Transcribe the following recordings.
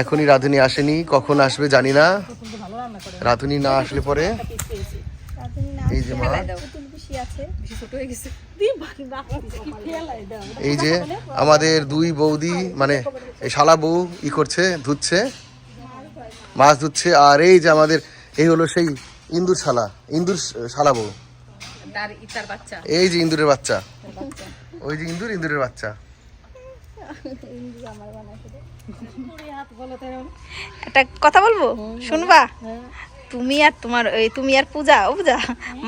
এখনই রাধুনি আসেনি কখন আসবে জানি না। রাধুনি না আসলে পরে। এই যে মা। এই যে আমাদের দুই বৌদি মানে এই শালা বউ ই করছে ধুচ্ছে মাছ ধুচ্ছে আর এই যে আমাদের এই হলো সেই ইন্দুর শালা ইন্দুর শালা বউ। এই যে ইন্দুরের বাচ্চা। ওই যে ইন্দুর ইন্দুরের বাচ্চা। একটা কথা বলব? শুনবা? তুমি আর তোমার ওই, তুমি আর পূজা, ও পূজা,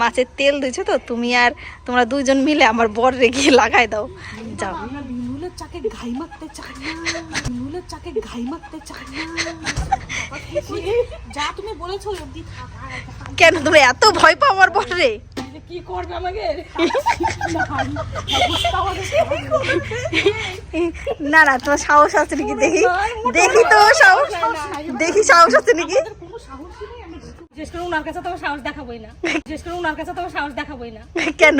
মাছের তেল দিয়েছ তো, তুমি আর তোমরা দুইজন মিলে আমার বর রেগিয়ে লাগাই দাও। যাও। চাকে ঘাই মারতে না চাকে ঘাই মারতে যা তুমি কেন তুমি এত ভয় পাও আমার বর রে? কি করবে আমাকে? না না তোমার সাহস আছে নাকি? দেখি দেখি তো সাহস। দেখি সাহস আছে নাকি? করে ওনার কাছে তো সাহস দেখাবোই না। করে ওনার কাছে তো সাহস দেখাবোই না। কেন?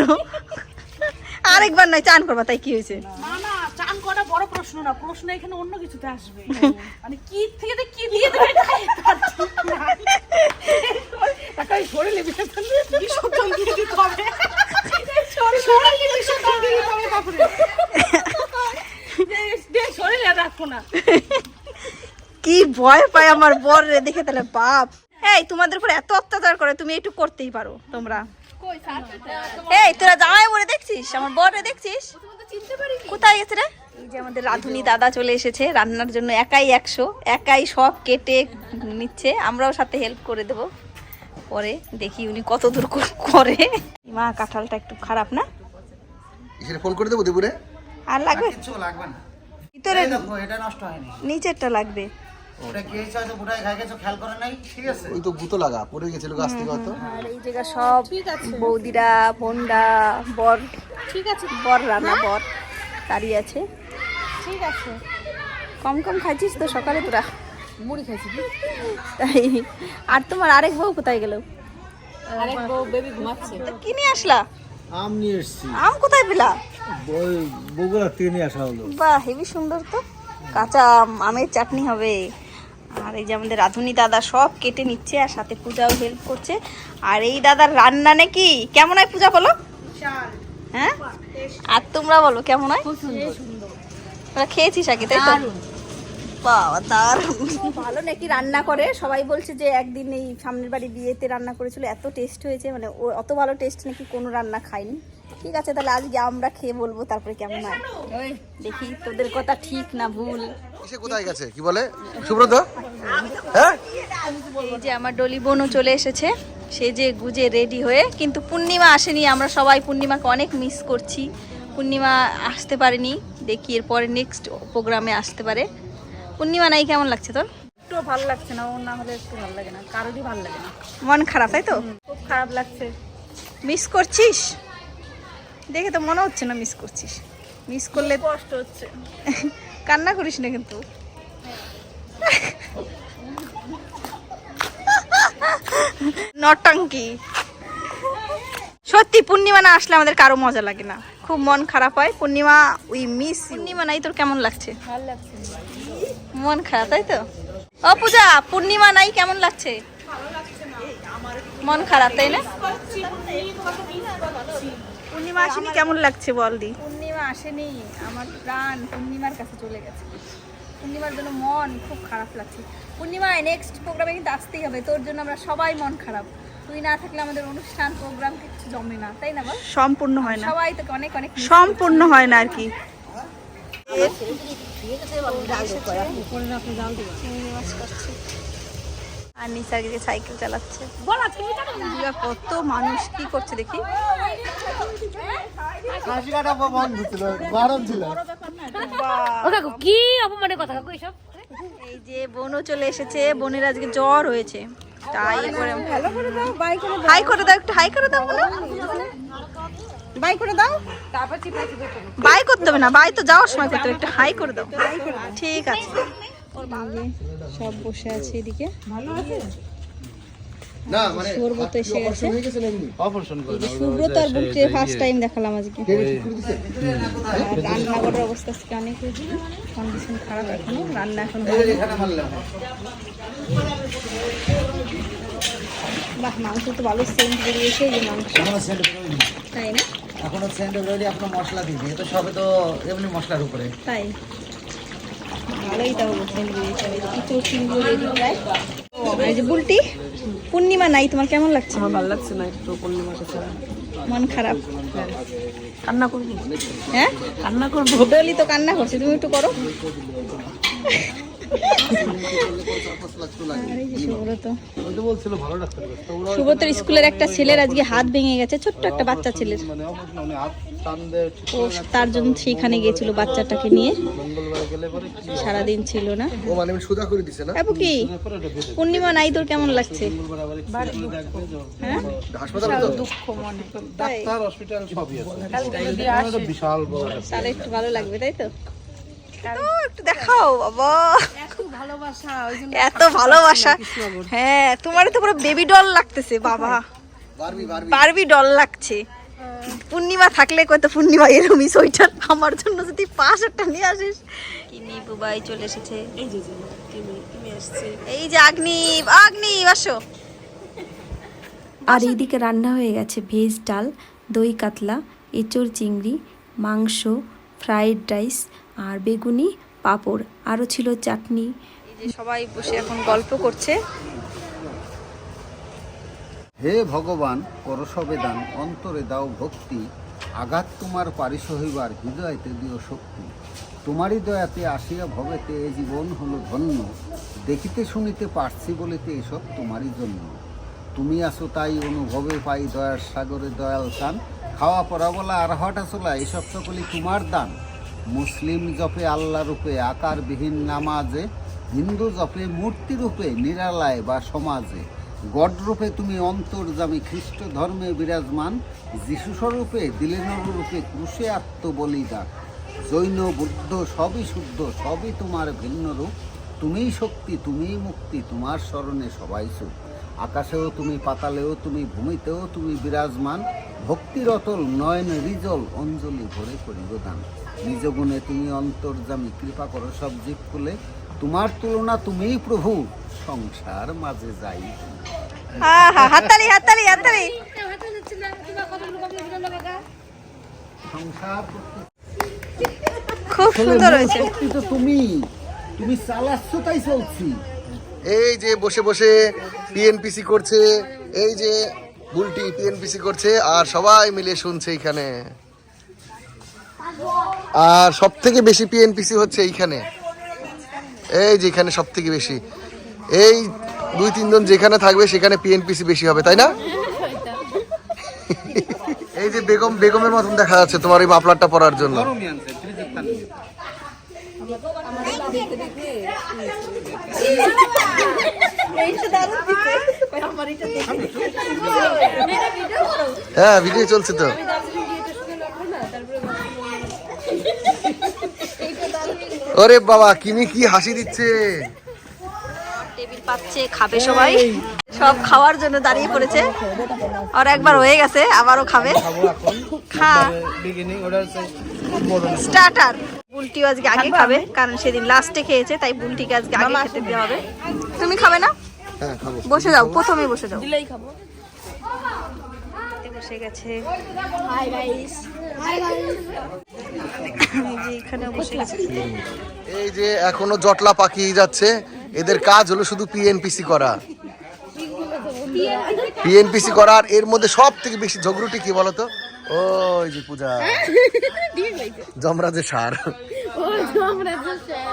আরেকবার নয় চান করবা তাই কি হয়েছে? না না চান করা বড় প্রশ্ন না প্রশ্ন এখানে অন্য কিছুতে আসবে। মানে কি থেকে কি দিয়ে দেবে। ওই শরীরে বিসর্জন দিয়ে দিতে হবে শরীরে বিসর্জন দিয়ে দিতে হবে বাপরে। দে- দে, না। কি ভয় পায় আমার বর রে দেখে তাহলে বাপ। এই তোমাদের উপর এত অত্যাচার করে তুমি একটু করতেই পারো তোমরা। এই তোরা জামাই বলে দেখছিস? আমার বর রে দেখছিস? কোথায় গেছে রে? যে আমাদের রাধুনি দাদা চলে এসেছে রান্নার জন্য একাই একশো একাই সব কেটে নিচ্ছে। আমরাও সাথে হেল্প করে দেব। পরে দেখি উনি কত দূর করে মা কাঁঠালটা একটু খারাপ না? এখানে ফোন করে দেবো দেবুরে আর লাগবে? কিচ্ছু লাগবে না। ভিতরে দেখো এটা নষ্ট হয়নি। নিচেরটা লাগবে। ওটা কি হয়েছে হয়তো গোটায় খাই গেছো খেয়াল করে নাই? ঠিক আছে। ওই তো গুতো লাগা পড়ে গেছিল গাছ থেকে হয়তো। আর এই জায়গা সব বৌদিরা বোনরা বর ঠিক আছে। বর রান্না বর দাঁড়িয়ে আছে। ঠিক আছে। কম কম খাইছিস তো সকালে তোরা? মুড়ি খাইছি তাই? আর তোমার আরেক বউ কোথায় গেল? আরেক বউ বেবি ঘুমাচ্ছে। তো কি নিয়ে আসলা? আম নিয়ে এসছি। আম কোথায় পেলা? বগুড়া থেকে নিয়ে আসা হলো? বাহ হেবি সুন্দর তো। কাঁচা আম, আমের চাটনি হবে। আর এই যে আমাদের রাধুনি দাদা সব কেটে নিচ্ছে আর সাথে পূজাও হেল্প করছে। আর এই দাদার রান্না নাকি? কেমন হয় পূজা বলো? হ্যাঁ? আর তোমরা বলো কেমন হয়? খেয়েছিস আগে তাই তো? বাবা দারুণ ভালো নাকি রান্না করে? সবাই বলছে যে একদিন এই সামনের বাড়ি বিয়েতে রান্না করেছিল এত টেস্ট হয়েছে মানে ও অত ভালো টেস্ট নাকি কোনো রান্না খাইনি ঠিক আছে তাহলে আজকে আমরা খেয়ে বলব তারপরে কেমন হয়। দেখি তোদের কথা ঠিক না ভুল। সে কোথায় গেছে? কি বলে? সুব্রত? হ্যাঁ? এই যে আমার ডলি বোনও চলে এসেছে সে যে গুজে রেডি হয়ে কিন্তু পূর্ণিমা আসেনি আমরা সবাই পূর্ণিমাকে অনেক মিস করছি। পূর্ণিমা আসতে পারেনি দেখি এরপরে নেক্সট প্রোগ্রামে আসতে পারে। পূর্ণিমা নাই কেমন লাগছে তোর? একটু ভালো লাগছে না ও না হলে একটু ভালো লাগে না কারোরই ভালো লাগে না। মন খারাপ তাই তো? খুব খারাপ লাগছে। মিস করছিস? দেখে তো মনে হচ্ছে না মিস করছিস। মিস করলে কষ্ট হচ্ছে। কান্না করিস না কিন্তু। নটাঙ্কি সত্যি পূর্ণিমা না আসলে আমাদের কারও মজা লাগে না। খুব মন খারাপ হয়। পূর্ণিমা উই মিস পূর্ণিমা নাই তোর কেমন লাগছে? ভালো লাগছে। মন খারাপ তাই তো? ও পূজা পূর্ণিমা নাই কেমন লাগছে? মন খারাপ তাই না? পূর্ণিমা আসেনি কেমন লাগছে বল দি? পূর্ণিমা আসেনি আমার প্রাণ পূর্ণিমার কাছে চলে গেছে। পূর্ণিমার জন্য মন খুব খারাপ লাগছে। পূর্ণিমায় নেক্সট প্রোগ্রামে কিন্তু আসতেই হবে তোর জন্য আমরা সবাই মন খারাপ। তুই না থাকলে আমাদের অনুষ্ঠান প্রোগ্রাম কিছু জমে না তাই না বল? সম্পূর্ণ হয় না। সবাই তোকে অনেক অনেক সম্পূর্ণ হয় না আর কি। আর নিসার দিকে সাইকেল চালাচ্ছে। কত মানুষ কি করছে দেখি? কি অপমানের কথা কাকু এসব? এই যে বোনও চলে এসেছে বোনের আজকে জ্বর হয়েছে। তাই করে দাও করে দাও। হাই করে দাও একটু হাই করে দাও বলো। বাই করে দাও। তারপর চিপাইছি বাই করতে হবে না বাই তো যাওয়ার সময় করতে হবে একটু হাই করে দাও। ঠিক আছে। এই যে সব বসে আছে এদিকে। না মানে সুব্রত এসে গেছে। করে আর বুককে ফার্স্ট টাইম দেখালাম আজকে। রান্নাঘরের অবস্থা আজকে অনেক কন্ডিশন খারাপ এখনও রান্না এখন বাহ মাংস তো ভালো সেন্ট বেরিয়েছে যে মাংস। তাই না? এখনও সেন্ট বেরোয়নি এখনও মশলা দিবি। এ তো সবে তো এমনি মশলার উপরে। তাই। ভালোই বেরিয়েছে এই যে রেডি প্রায়। এই যে বুলটি পূর্ণিমা নাই তোমার কেমন লাগছে? আমার ভালো লাগছে না একটু পূর্ণিমাটা ছাড়া মন খারাপ। কান্না করব? হ্যাঁ? কান্না করব। ডলি তো কান্না করছে তুমি একটু করো। সুব্রতর স্কুলের একটা ছেলের আজকে হাত ভেঙে গেছে ছোট্ট একটা বাচ্চা ছেলের। ও তার জন্য সেখানে গিয়েছিল বাচ্চাটাকে নিয়ে। সারাদিন ছিল না। মানে কি? পূর্ণিমা নাই তোর কেমন লাগছে? হ্যাঁ? মনে তাহলে একটু ভালো লাগবে তাই তো? একটু দেখাও বাবা। এত ভালোবাসা এত ভালোবাসা। হ্যাঁ তোমার তো পুরো বেবি ডল লাগতেছে বাবা। বারবি ডল লাগছে। পূর্ণিমা থাকলে কত পূর্ণিমা এরমই সোয়েটার আমার জন্য যদি পাঁচ একটা নিয়ে আসিস। বুবাই চলে এসেছে। এই যে আগ্নিব আগ্নিব আসো। আর এইদিকে রান্না হয়ে গেছে ভেজ ডাল দই কাতলা এঁচড় চিংড়ি মাংস ফ্রাইড রাইস আর বেগুনি পাঁপড় আরও ছিল চাটনি। এই যে সবাই বসে এখন গল্প করছে। হে ভগবান করসবে দান অন্তরে দাও ভক্তি। আঘাত তোমার পারিস হইবার হৃদয়তে দিও শক্তি। তোমারই দয়াতে আসিয়া ভবেতে এ জীবন হলো ধন্য। দেখিতে শুনিতে পারছি বলিতে এসব তোমারই জন্য। তুমি আসো তাই অনুভবে পাই দয়ার সাগরে দয়াল টান খাওয়া পরা বলা আর হটা চলা এসব সকলই তোমার দান। মুসলিম জপে আল্লাহ রূপে, আকারবিহীন নামাজে, হিন্দু জপে মূর্তি রূপে নিরালায় বা সমাজে। গড রূপে তুমি অন্তর্জামী খ্রিস্ট ধর্মে বিরাজমান, যিশু স্বরূপে দিলেন রূপে ক্রুশে আত্মবলিদান। জৈন, বুদ্ধ সবই শুদ্ধ, সবই তোমার ভিন্ন রূপ। তুমিই শক্তি, তুমিই মুক্তি, তোমার স্মরণে সবাই সুখ। আকাশেও তুমি, পাতালেও তুমি, ভূমিতেও তুমি বিরাজমান। ভক্তিরতল নয়ন রিজল অঞ্জলি ভরে করিব দান। নিজ গুণে তুমি অন্তর্জামী কৃপা করো সব জীব কুলে তোমার তুলনা তুমিই প্রভু সংসার মাঝে যাই। হাততালি হাততালি হাততালি। সংসার খুব সুন্দর হয়েছে। তো তুমি। তুমি চালাচ্ছ তাই চলছি। এই যে বসে বসে পিএনপিসি করছে এই যে বুলটি পিএনপিসি করছে আর সবাই মিলে শুনছে এইখানে আর সব থেকে বেশি পিএনপিসি হচ্ছে এইখানে। এই যে এখানে সব থেকে বেশি। এই দুই তিনজন যেখানে থাকবে সেখানে পিএনপিসি বেশি হবে তাই না? এই যে বেগম বেগমের মতন দেখা যাচ্ছে তোমার এই মাফলারটা পরার জন্য। হ্যাঁ ভিডিও চলছে তো। ওরে বাবা কিমি কি হাসি দিচ্ছে? টেবিল পাচ্ছে খাবে সবাই। সব খাওয়ার জন্য দাঁড়িয়ে পড়েছে। আর একবার হয়ে গেছে আবারও খাবে। খা। স্টার্টার। বুলটিও আজকে আগে খাবে। কারণ সেদিন লাস্টে খেয়েছে তাই বুলটিকে আজকে আগে খেতে দেওয়া হবে। তুমি খাবে না? হ্যাঁ বসে যাও প্রথমে বসে যাও। দিলেই খাব। বসে গেছে। এই যে এখানেও বসে গেছে। এই যে এখনও জটলা পাকিয়ে যাচ্ছে। এদের কাজ হলো শুধু পিএনপিসি করা। পিএনপিসি করার এর মধ্যে সব থেকে বেশি ঝগড়ুটি কি বলতো? ওই যে পূজা। জমরাজের সার।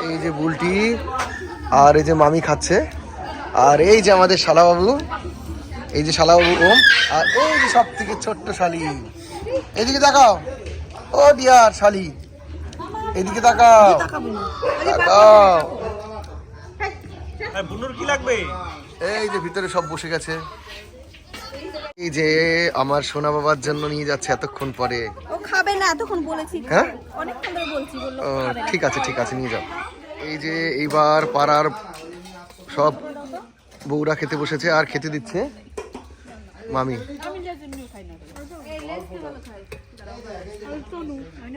এই যে বুলটি। আর এই যে মামি খাচ্ছে। আর এই যে আমাদের শালাবাবু। এই যে শালাবাবু ওম আর এই যে সব থেকে ছোট্ট শালি। এদিকে তাকাও। ও ডিয়ার শালি। এদিকে তাকাও। তাকাও। এই যে ভিতরে সব বসে গেছে। এই যে আমার সোনা বাবার জন্য নিয়ে যাচ্ছে এতক্ষণ পরে। ও খাবে না তখন বলেছি। হ্যাঁ? অনেকক্ষণ ধরে বলছি বলল ও, ঠিক আছে ঠিক আছে নিয়ে যাও। এই যে এইবার পাড়ার সব বউরা খেতে বসেছে আর খেতে দিচ্ছে। মামি। আমি লেজ এমনিও খাই না।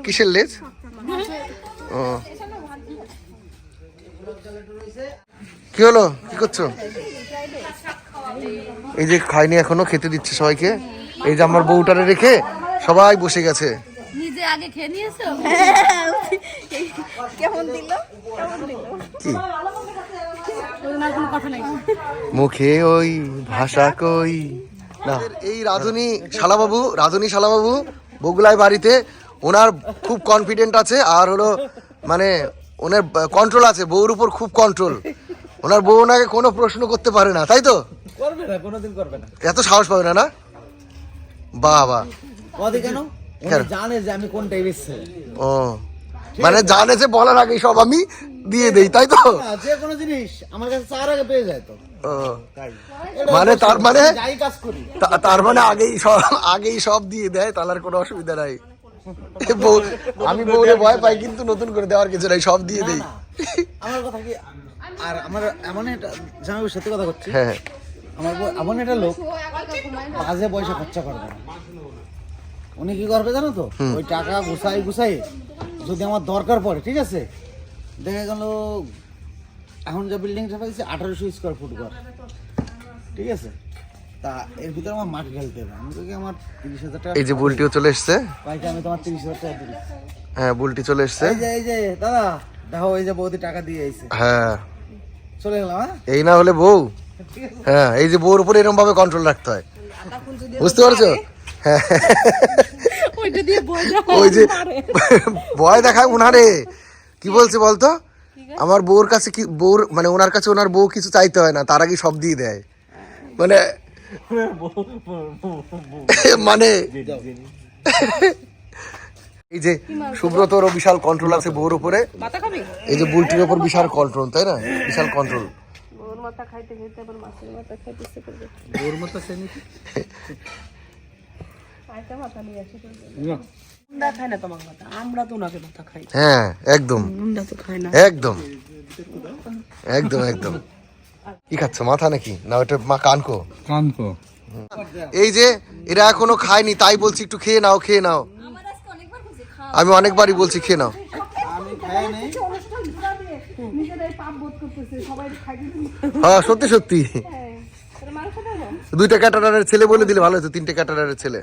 কিসের লেজ? ও। কি হলো? কি করছ? এই যে খাইনি এখনও খেতে দিচ্ছে সবাইকে। এই যে আমার বউটারে রেখে সবাই বসে গেছে। নিজে আগে খেয়ে নিয়েছো? কেমন দিল? দিল? কি? মুখে ওই ভাষা কই? না। এই রাধুনি শালাবাবু রাধুনি শালাবাবু বগুলায় বাড়িতে ওনার খুব কনফিডেন্ট আছে আর হলো মানে ওনার কন্ট্রোল আছে বউর উপর খুব কন্ট্রোল ওনার বউ ওনাকে কোনো প্রশ্ন করতে পারে না তাই তো? করবে না কোনোদিন করবে না। এত সাহস পাবে না না? বাহ বাহ। কদি কেন? জানে যে আমি কোন টাইপের ও। মানে জানে যে বলার আগে সব আমি দিয়ে দেই তাই তো? যে কোনো জিনিস আমার কাছে চার আগে পেয়ে যায় তো। মানে তার মানে যাই কাজ করি। তার মানে আগেই সব আগেই সব দিয়ে দেয় তাহলে আর কোনো অসুবিধা নাই। আমি বউরে ভয় পাই কিন্তু নতুন করে দেওয়ার কিছু নাই সব দিয়ে দেই। আমার কথা কি আর আমার এমন একটা জামাইবাবুর সাথে কথা করছি হ্যাঁ আমার এমন একটা লোক বাজে পয়সা খরচা করবে না। উনি কি করবে জানো তো? ওই টাকা গুছাই গুছাই যদি আমার দরকার পড়ে ঠিক আছে? দেখা গেল এখন যে বিল্ডিংটা পাইছে আঠারোশো স্কোয়ার ফুট ঘর। ঠিক আছে? তা এর ভিতরে আমার মাঠ খেলতে হবে। আমি তোকে আমার তিরিশ হাজার টাকা এই যে বুলটিও চলে এসছে? পাইতে আমি তোমার তিরিশ হাজার টাকা দিই হ্যাঁ বুলটি চলে এসছে। এই যে এই যে দাদা দেখো এই যে বৌদি টাকা দিয়ে আইছে। হ্যাঁ। চলে গেলাম হ্যাঁ? এই না হলে বউ। হ্যাঁ এই যে বউর উপরে এরকম ভাবে কন্ট্রোল রাখতে হয়। বুঝতে পারছ? হ্যাঁ। ওইটা দিয়ে ওই যে ভয় দেখায় উনারে। কি বলছে বলতো? আমার বউর কাছে কি বউর মানে ওনার কাছে ওনার বউ কিছু চাইতে হয় না তার আগে সব দিয়ে দেয়। মানে মানে এই যে সুব্রতরও বিশাল কন্ট্রোল আছে বউর উপরে। এই যে বুলটির উপর বিশাল কন্ট্রোল তাই না? বিশাল কন্ট্রোল মাথা খাইতে খাইতে আবার মাছের মাথা খাইতে ইচ্ছে করবে। মাথা হ্যাঁ একদম। একদম। একদম একদম। কি খাচ্ছ মাথা নাকি? না ওটা মা কানকো? কানকো। এই যে এরা এখনও খায়নি তাই বলছি একটু খেয়ে নাও খেয়ে নাও। আমি অনেকবারই বলছি খেয়ে নাও। আমি খাই নাই হ্যাঁ। সত্যি সত্যি দুইটা ক্যাটারারের ছেলে বলে দিলে ভালো হতো তিনটে ক্যাটারারের ছেলে।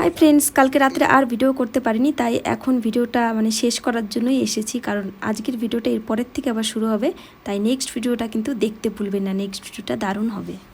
হাই ফ্রেন্ডস কালকে রাত্রে আর ভিডিও করতে পারিনি, তাই এখন ভিডিওটা মানে শেষ করার জন্যই এসেছি, কারণ আজকের ভিডিওটা এরপরের থেকে আবার শুরু হবে, তাই নেক্সট ভিডিওটা কিন্তু দেখতে ভুলবেন না নেক্সট ভিডিওটা দারুণ হবে।